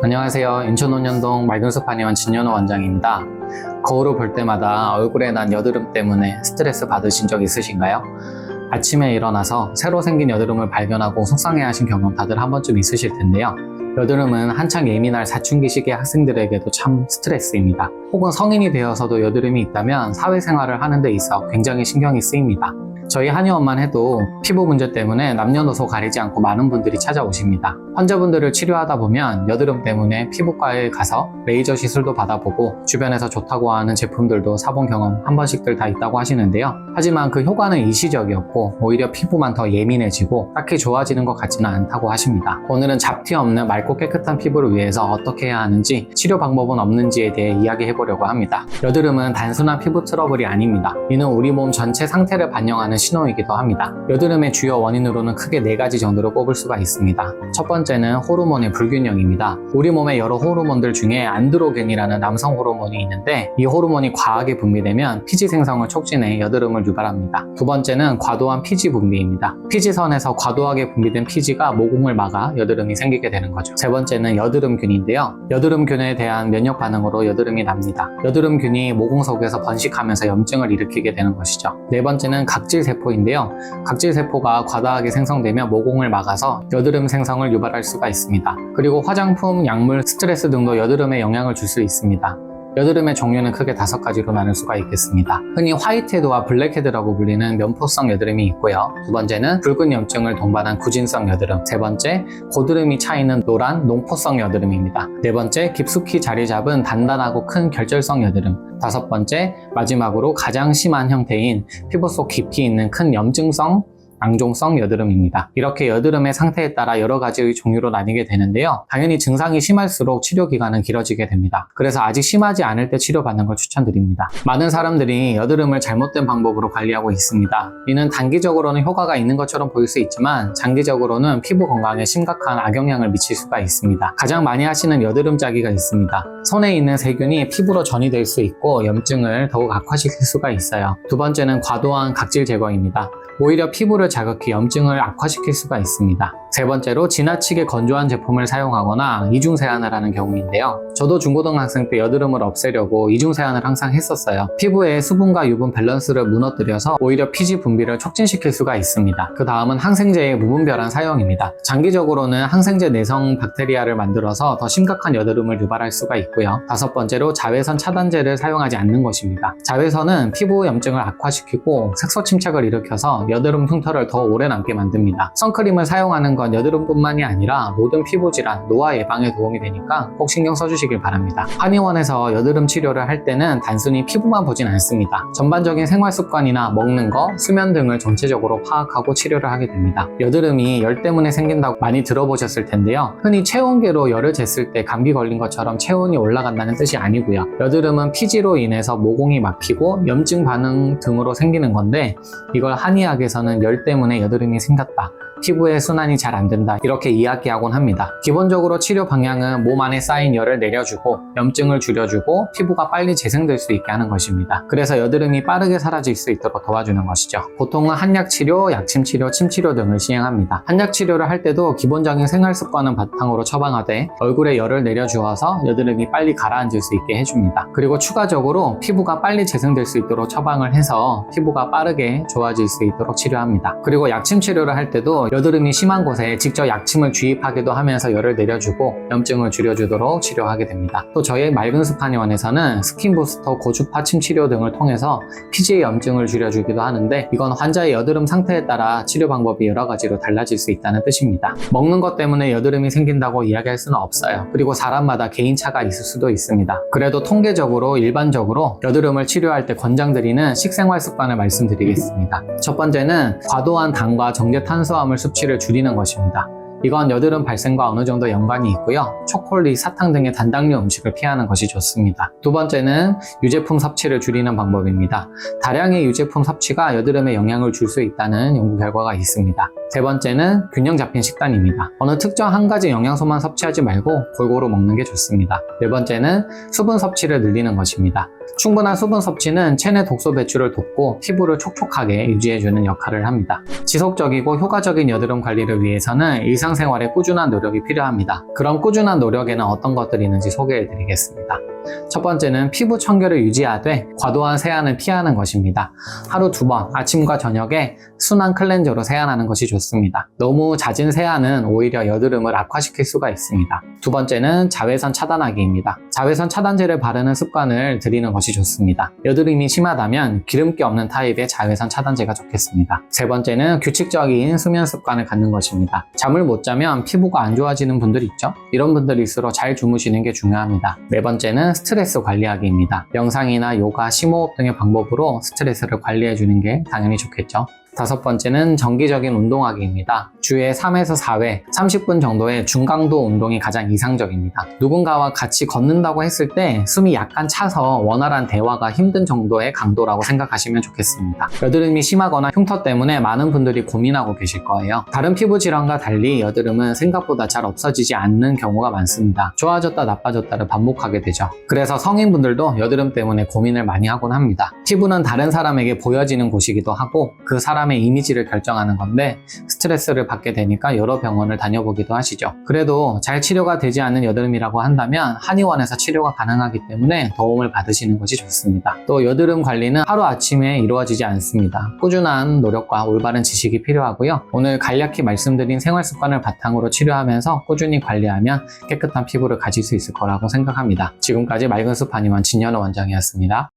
안녕하세요. 인천 온현동 맑은숲 한의원 진현호 원장입니다. 거울을 볼 때마다 얼굴에 난 여드름 때문에 스트레스 받으신 적 있으신가요? 아침에 일어나서 새로 생긴 여드름을 발견하고 속상해 하신 경험 다들 한 번쯤 있으실 텐데요. 여드름은 한창 예민할 사춘기 시기 학생들에게도 참 스트레스입니다. 혹은 성인이 되어서도 여드름이 있다면 사회생활을 하는 데 있어 굉장히 신경이 쓰입니다. 저희 한의원만 해도 피부 문제 때문에 남녀노소 가리지 않고 많은 분들이 찾아오십니다. 환자분들을 치료하다 보면 여드름 때문에 피부과에 가서 레이저 시술도 받아보고 주변에서 좋다고 하는 제품들도 사본 경험 한 번씩들 다 있다고 하시는데요. 하지만 그 효과는 일시적이었고 오히려 피부만 더 예민해지고 딱히 좋아지는 것 같지는 않다고 하십니다. 오늘은 잡티 없는 맑고 깨끗한 피부를 위해서 어떻게 해야 하는지 치료 방법은 없는지에 대해 이야기해 보려고 합니다. 여드름은 단순한 피부 트러블이 아닙니다. 이는 우리 몸 전체 상태를 반영하는 신호이기도 합니다. 여드름의 주요 원인으로는 크게 네 가지 정도로 꼽을 수가 있습니다. 첫 번째는 호르몬의 불균형입니다. 우리 몸의 여러 호르몬들 중에 안드로겐이라는 남성 호르몬이 있는데 이 호르몬이 과하게 분비되면 피지 생성을 촉진해 여드름을 유발합니다. 두 번째는 과도한 피지 분비입니다. 피지선에서 과도하게 분비된 피지가 모공을 막아 여드름이 생기게 되는 거죠. 세 번째는 여드름균인데요. 여드름균에 대한 면역 반응으로 여드름이 납니다. 여드름균이 모공 속에서 번식하면서 염증을 일으키게 되는 것이죠. 네 번째는 각질 세포인데요. 각질 세포가 과다하게 생성되면 모공을 막아서 여드름 생성을 유발할 수가 있습니다. 그리고 화장품, 약물, 스트레스 등도 여드름에 영향을 줄 수 있습니다. 여드름의 종류는 크게 다섯 가지로 나눌 수가 있겠습니다. 흔히 화이트헤드와 블랙헤드라고 불리는 면포성 여드름이 있고요. 두 번째는 붉은 염증을 동반한 구진성 여드름. 세 번째, 고드름이 차이는 노란 농포성 여드름입니다. 네 번째, 깊숙이 자리 잡은 단단하고 큰 결절성 여드름. 다섯 번째, 마지막으로 가장 심한 형태인 피부 속 깊이 있는 큰 염증성 낭종성 여드름입니다. 이렇게 여드름의 상태에 따라 여러 가지의 종류로 나뉘게 되는데요. 당연히 증상이 심할수록 치료 기간은 길어지게 됩니다. 그래서 아직 심하지 않을 때 치료받는 걸 추천드립니다. 많은 사람들이 여드름을 잘못된 방법으로 관리하고 있습니다. 이는 단기적으로는 효과가 있는 것처럼 보일 수 있지만 장기적으로는 피부 건강에 심각한 악영향을 미칠 수가 있습니다. 가장 많이 하시는 여드름 짜기가 있습니다. 손에 있는 세균이 피부로 전이될 수 있고 염증을 더욱 악화시킬 수가 있어요. 두 번째는 과도한 각질 제거입니다. 오히려 피부를 자극해 염증을 악화시킬 수가 있습니다. 세 번째로 지나치게 건조한 제품을 사용하거나 이중 세안을 하는 경우인데요. 저도 중고등학생 때 여드름을 없애려고 이중 세안을 항상 했었어요. 피부의 수분과 유분 밸런스를 무너뜨려서 오히려 피지 분비를 촉진시킬 수가 있습니다. 그 다음은 항생제의 무분별한 사용입니다. 장기적으로는 항생제 내성 박테리아를 만들어서 더 심각한 여드름을 유발할 수가 있고요. 다섯 번째로 자외선 차단제를 사용하지 않는 것입니다. 자외선은 피부 염증을 악화시키고 색소 침착을 일으켜서 여드름 흉터를 더 오래 남게 만듭니다. 선크림을 사용하는 건 여드름뿐만이 아니라 모든 피부 질환, 노화 예방에 도움이 되니까 꼭 신경 써주시길 바랍니다. 한의원에서 여드름 치료를 할 때는 단순히 피부만 보진 않습니다. 전반적인 생활 습관이나 먹는 거, 수면 등을 전체적으로 파악하고 치료를 하게 됩니다. 여드름이 열 때문에 생긴다고 많이 들어보셨을 텐데요. 흔히 체온계로 열을 쟀을 때 감기 걸린 것처럼 체온이 올라간다는 뜻이 아니고요. 여드름은 피지로 인해서 모공이 막히고 염증 반응 등으로 생기는 건데 이걸 한의학 에서는 열 때문에 여드름이 생겼다. 피부의 순환이 잘 안 된다 이렇게 이야기하곤 합니다. 기본적으로 치료 방향은 몸 안에 쌓인 열을 내려주고 염증을 줄여주고 피부가 빨리 재생될 수 있게 하는 것입니다. 그래서 여드름이 빠르게 사라질 수 있도록 도와주는 것이죠. 보통은 한약 치료, 약침 치료, 침 치료 등을 시행합니다. 한약 치료를 할 때도 기본적인 생활 습관은 바탕으로 처방하되 얼굴에 열을 내려주어서 여드름이 빨리 가라앉을 수 있게 해줍니다. 그리고 추가적으로 피부가 빨리 재생될 수 있도록 처방을 해서 피부가 빠르게 좋아질 수 있도록 치료합니다. 그리고 약침 치료를 할 때도 여드름이 심한 곳에 직접 약침을 주입하기도 하면서 열을 내려주고 염증을 줄여주도록 치료하게 됩니다. 또 저희 맑은 습한의원에서는 스킨 부스터, 고주 파 침 치료 등을 통해서 피지의 염증을 줄여주기도 하는데 이건 환자의 여드름 상태에 따라 치료 방법이 여러 가지로 달라질 수 있다는 뜻입니다. 먹는 것 때문에 여드름이 생긴다고 이야기할 수는 없어요. 그리고 사람마다 개인차가 있을 수도 있습니다. 그래도 통계적으로 일반적으로 여드름을 치료할 때 권장드리는 식생활 습관을 말씀드리겠습니다. 첫 번째는 과도한 당과 정제 탄수화물 섭취를 줄이는 것입니다. 이건 여드름 발생과 어느 정도 연관이 있고요. 초콜릿, 사탕 등의 단당류 음식을 피하는 것이 좋습니다. 두 번째는 유제품 섭취를 줄이는 방법입니다. 다량의 유제품 섭취가 여드름에 영향을 줄 수 있다는 연구 결과가 있습니다. 세 번째는 균형 잡힌 식단입니다. 어느 특정 한 가지 영양소만 섭취하지 말고 골고루 먹는 게 좋습니다. 네 번째는 수분 섭취를 늘리는 것입니다. 충분한 수분 섭취는 체내 독소 배출을 돕고 피부를 촉촉하게 유지해주는 역할을 합니다. 지속적이고 효과적인 여드름 관리를 위해서는 일상생활에 꾸준한 노력이 필요합니다. 그럼 꾸준한 노력에는 어떤 것들이 있는지 소개해드리겠습니다. 첫 번째는 피부 청결을 유지하되 과도한 세안을 피하는 것입니다. 하루 두 번, 아침과 저녁에 순한 클렌저로 세안하는 것이 좋습니다. 너무 잦은 세안은 오히려 여드름을 악화시킬 수가 있습니다. 두 번째는 자외선 차단하기입니다. 자외선 차단제를 바르는 습관을 들이는 것이 좋습니다. 여드름이 심하다면 기름기 없는 타입의 자외선 차단제가 좋겠습니다. 세 번째는 규칙적인 수면 습관을 갖는 것입니다. 잠을 못 자면 피부가 안 좋아지는 분들 있죠? 이런 분들일수록 잘 주무시는 게 중요합니다. 네 번째는 스트레스 관리하기입니다. 명상이나 요가, 심호흡 등의 방법으로 스트레스를 관리해 주는 게 당연히 좋겠죠. 다섯 번째는 정기적인 운동하기입니다. 주에 3에서 4회, 30분 정도의 중강도 운동이 가장 이상적입니다. 누군가와 같이 걷는다고 했을 때 숨이 약간 차서 원활한 대화가 힘든 정도의 강도라고 생각하시면 좋겠습니다. 여드름이 심하거나 흉터 때문에 많은 분들이 고민하고 계실 거예요. 다른 피부 질환과 달리 여드름은 생각보다 잘 없어지지 않는 경우가 많습니다. 좋아졌다 나빠졌다를 반복하게 되죠. 그래서 성인분들도 여드름 때문에 고민을 많이 하곤 합니다. 피부는 다른 사람에게 보여지는 곳이기도 하고 그 사람 의 이미지를 결정하는 건데 스트레스를 받게 되니까 여러 병원을 다녀보기도 하시죠. 그래도 잘 치료가 되지 않는 여드름이라고 한다면 한의원에서 치료가 가능하기 때문에 도움을 받으시는 것이 좋습니다. 또 여드름 관리는 하루아침에 이루어지지 않습니다. 꾸준한 노력과 올바른 지식이 필요하고요. 오늘 간략히 말씀드린 생활 습관을 바탕으로 치료하면서 꾸준히 관리하면 깨끗한 피부를 가질 수 있을 거라고 생각합니다. 지금까지 맑은 숲 한의원 진현우 원장이었습니다.